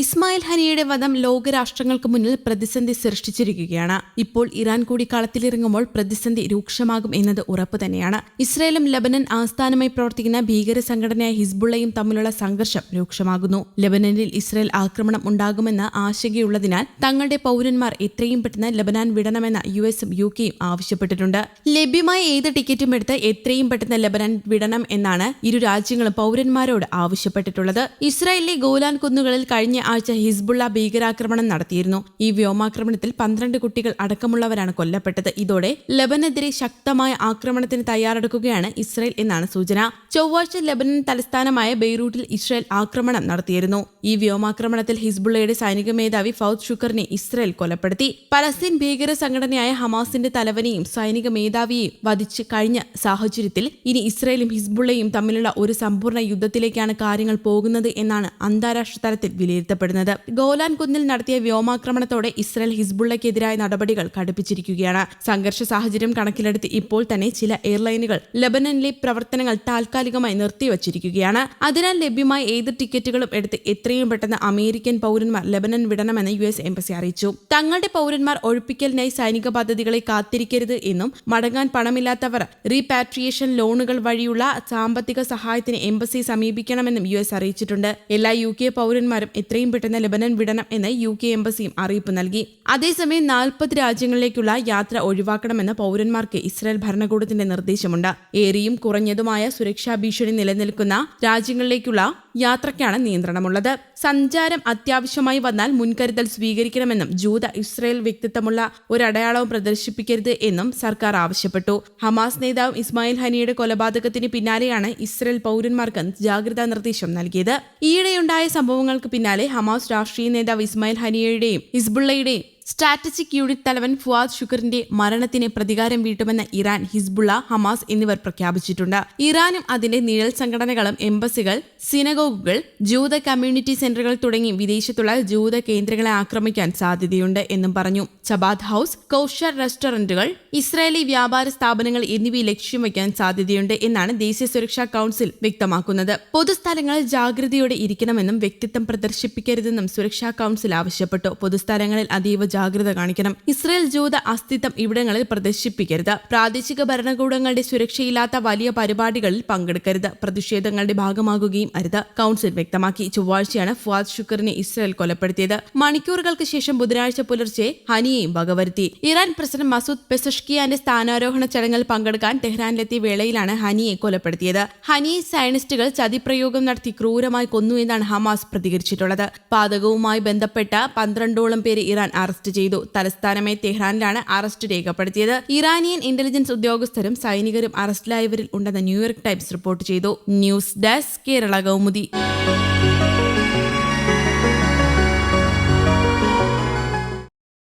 ഇസ്മായിൽ ഹനിയുടെ വധം ലോകരാഷ്ട്രങ്ങൾക്ക് മുന്നിൽ പ്രതിസന്ധി സൃഷ്ടിച്ചിരിക്കുകയാണ്. ഇപ്പോൾ ഇറാൻ കൂടി കളത്തിലിറങ്ങുമ്പോൾ പ്രതിസന്ധി രൂക്ഷമാകും എന്നത് ഉറപ്പ് തന്നെയാണ്. ഇസ്രായേലും ലബനൻ ആസ്ഥാനമായി പ്രവർത്തിക്കുന്ന ഭീകര സംഘടനയായ ഹിസ്ബുള്ളയും തമ്മിലുള്ള സംഘർഷം രൂക്ഷമാകുന്നു. ലബനനിൽ ഇസ്രായേൽ ആക്രമണം ഉണ്ടാകുമെന്ന ആശങ്കയുള്ളതിനാൽ തങ്ങളുടെ പൗരന്മാർ എത്രയും പെട്ടെന്ന് ലബനാൻ വിടണമെന്ന യു എസും യു കെയും ആവശ്യപ്പെട്ടിട്ടുണ്ട്. ലഭ്യമായ ഏത് ടിക്കറ്റും എടുത്ത് എത്രയും പെട്ടെന്ന് ലബനാൻ വിടണം എന്നാണ് ഇരു രാജ്യങ്ങളും പൗരന്മാരോട് ആവശ്യപ്പെട്ടിട്ടുള്ളത്. ഇസ്രായേലിലെ ഗോലാൻ കുന്നുകളിൽ കഴിഞ്ഞ ആഴ്ച ഹിസ്ബുള്ള ഭീകരാക്രമണം നടത്തിയിരുന്നു. ഈ വ്യോമാക്രമണത്തിൽ പന്ത്രണ്ട് കുട്ടികൾ അടക്കമുള്ളവരാണ് കൊല്ലപ്പെട്ടത്. ഇതോടെ ലബനെതിരെ ശക്തമായ ആക്രമണത്തിന് തയ്യാറെടുക്കുകയാണ് ഇസ്രയേൽ എന്നാണ് സൂചന. ചൊവ്വാഴ്ച ലബനൻ തലസ്ഥാനമായ ബെയ്റൂട്ടിൽ ഇസ്രയേൽ ആക്രമണം നടത്തിയിരുന്നു. ഈ വ്യോമാക്രമണത്തിൽ ഹിസ്ബുള്ളയുടെ സൈനിക മേധാവി ഫൌദ് ഷുക്കറിനെ ഇസ്രയേൽ കൊലപ്പെടുത്തി. പലസ്തീൻ ഭീകര സംഘടനയായ ഹമാസിന്റെ തലവനെയും സൈനിക മേധാവിയെയും വധിച്ച് കഴിഞ്ഞ സാഹചര്യത്തിൽ ഇനി ഇസ്രയേലും ഹിസ്ബുള്ളയും തമ്മിലുള്ള ഒരു സമ്പൂർണ യുദ്ധത്തിലേക്കാണ് കാര്യങ്ങൾ പോകുന്നത് എന്നാണ് അന്താരാഷ്ട്ര തലത്തിൽ വിലയിരുത്തപ്പെടുന്നത്. ഗോലാൻ കുന്നിൽ നടത്തിയ വ്യോമാക്രമണത്തോടെ ഇസ്രായേൽ ഹിസ്ബുള്ളയ്ക്കെതിരായ നടപടികൾ കടുപ്പിച്ചിരിക്കുകയാണ്. സംഘർഷ സാഹചര്യം കണക്കിലെടുത്ത് ഇപ്പോൾ തന്നെ ചില എയർലൈനുകൾ ലബനനിലെ പ്രവർത്തനങ്ങൾ താൽക്കാലികമായി നിർത്തിവച്ചിരിക്കുകയാണ്. അതിനാൽ ലഭ്യമായ ഏത് ടിക്കറ്റുകളും എടുത്ത് എത്രയും പെട്ടെന്ന് അമേരിക്കൻ പൗരന്മാർ ലബനൻ വിടണമെന്ന് യു എസ് എംബസി അറിയിച്ചു. തങ്ങളുടെ പൗരന്മാർ ഒഴിപ്പിക്കലിനായി സൈനിക പദ്ധതികളെ കാത്തിരിക്കരുത് എന്നും മടങ്ങാൻ പണമില്ലാത്തവർ റീപാട്രിയേഷൻ ലോണുകൾ വഴിയുള്ള സാമ്പത്തിക സഹായത്തിന് എംബസി സമീപിക്കണമെന്നും യു എസ് അറിയിച്ചിട്ടുണ്ട്. എല്ലാ യു കെ പൗരന്മാരും എത്രയും പെട്ടെന്ന് ലബനൻ വിടണം എന്ന് യു കെ എംബസിയും അറിയിപ്പ് നൽകി. അതേസമയം നാൽപ്പത് രാജ്യങ്ങളിലേക്കുള്ള യാത്ര ഒഴിവാക്കണമെന്ന് പൗരന്മാർക്ക് ഇസ്രായേൽ ഭരണകൂടത്തിന്റെ നിർദ്ദേശമുണ്ട്. ഏറിയും കുറഞ്ഞതുമായ സുരക്ഷാ ഭീഷണി നിലനിൽക്കുന്ന രാജ്യങ്ങളിലേക്കുള്ള യാത്രയ്ക്കാണ് നിയന്ത്രണമുള്ളത്. സഞ്ചാരം അത്യാവശ്യമായി വന്നാൽ മുൻകരുതൽ സ്വീകരിക്കണമെന്നും ജൂത ഇസ്രയേൽ വ്യക്തിത്വമുള്ള ഒരു ഒരടയാളവും പ്രദർശിപ്പിക്കരുത് എന്നും സർക്കാർ ആവശ്യപ്പെട്ടു. ഹമാസ് നേതാവ് ഇസ്മായിൽ ഹനിയുടെ കൊലപാതകത്തിന് പിന്നാലെയാണ് ഇസ്രയേൽ പൗരന്മാർക്ക് ജാഗ്രതാ നിർദ്ദേശം നൽകിയത്. ഈയിടെയുണ്ടായ സംഭവങ്ങൾക്ക് പിന്നാലെ ഹമാസ് രാഷ്ട്രീയ നേതാവ് ഇസ്മായിൽ ഹനിയയുടെയും ഹിസ്ബുള്ളയുടെയും സ്ട്രാറ്റജിക് യൂണിറ്റ് തലവൻ ഫുവാദ് ഷുക്കറിന്റെ മരണത്തിന് പ്രതികാരം വീട്ടുമെന്ന് ഇറാൻ ഹിസ്ബുള്ള ഹമാസ് എന്നിവർ പ്രഖ്യാപിച്ചിട്ടുണ്ട്. ഇറാനും അതിന്റെ നിഴൽ സംഘടനകളും എംബസികൾ സിനഗോഗുകൾ ജൂത കമ്മ്യൂണിറ്റി സെന്ററുകൾ തുടങ്ങി വിദേശത്തുള്ള ജൂത കേന്ദ്രങ്ങളെ ആക്രമിക്കാൻ സാധ്യതയുണ്ട് എന്നും പറഞ്ഞു. ചബാദ് ഹൌസ് കൗഷർ റെസ്റ്റോറന്റുകൾ ഇസ്രായേലി വ്യാപാര സ്ഥാപനങ്ങൾ എന്നിവയെ ലക്ഷ്യം വയ്ക്കാൻ സാധ്യതയുണ്ട് എന്നാണ് ദേശീയ സുരക്ഷാ കൌൺസിൽ വ്യക്തമാക്കുന്നത്. പൊതുസ്ഥലങ്ങളിൽ ജാഗ്രതയോടെ ഇരിക്കണമെന്നും വ്യക്തിത്വം പ്രദർശിപ്പിക്കരുതെന്നും സുരക്ഷാ കൌൺസിൽ ആവശ്യപ്പെട്ടു. പൊതുസ്ഥലങ്ങളിൽ അതീവ ജാഗ്രത കാണിക്കണം. ഇസ്രയേൽ ജൂത അസ്തിത്വം ഇവിടങ്ങളിൽ പ്രദർശിപ്പിക്കരുത്. പ്രാദേശിക ഭരണകൂടങ്ങളുടെ സുരക്ഷയില്ലാത്ത വലിയ പരിപാടികളിൽ പങ്കെടുക്കരുത്. പ്രതിഷേധങ്ങളുടെ ഭാഗമാകുകയും അരുത്. കൌൺസിൽ വ്യക്തമാക്കി. ചൊവ്വാഴ്ചയാണ് ഫുവാദ് ഷുക്കറിനെ ഇസ്രയേൽ കൊലപ്പെടുത്തിയത്. മണിക്കൂറുകൾക്ക് ശേഷം ബുധനാഴ്ച പുലർച്ചെ ഹനിയെയും വകവരുത്തി. ഇറാൻ പ്രസിഡന്റ് മസൂദ് പെസഷ്കിയാന്റെ സ്ഥാനാരോഹണ ചടങ്ങിൽ പങ്കെടുക്കാൻ ടെഹ്റാനിലെത്തിയ വേളയിലാണ് ഹനിയെ കൊലപ്പെടുത്തിയത്. ഹനിയെ സയനിസ്റ്റുകൾ ചതിപ്രയോഗം നടത്തി ക്രൂരമായി കൊന്നു എന്നാണ് ഹമാസ് പ്രതികരിച്ചിട്ടുള്ളത്. പാതകവുമായി ബന്ധപ്പെട്ട പന്ത്രണ്ടോളം പേരെ ഇറാൻ അറസ്റ്റ് ചെയ്തു. തലസ്ഥാനമായ തെഹ്റാനിലാണ് അറസ്റ്റ് രേഖപ്പെടുത്തിയത്. ഇറാനിയൻ ഇന്റലിജൻസ് ഉദ്യോഗസ്ഥരും സൈനികരും അറസ്റ്റിലായവരിൽ ഉണ്ടെന്ന് ന്യൂയോർക്ക് ടൈംസ് റിപ്പോർട്ട് ചെയ്തു. News desk Kerala Kaumudi.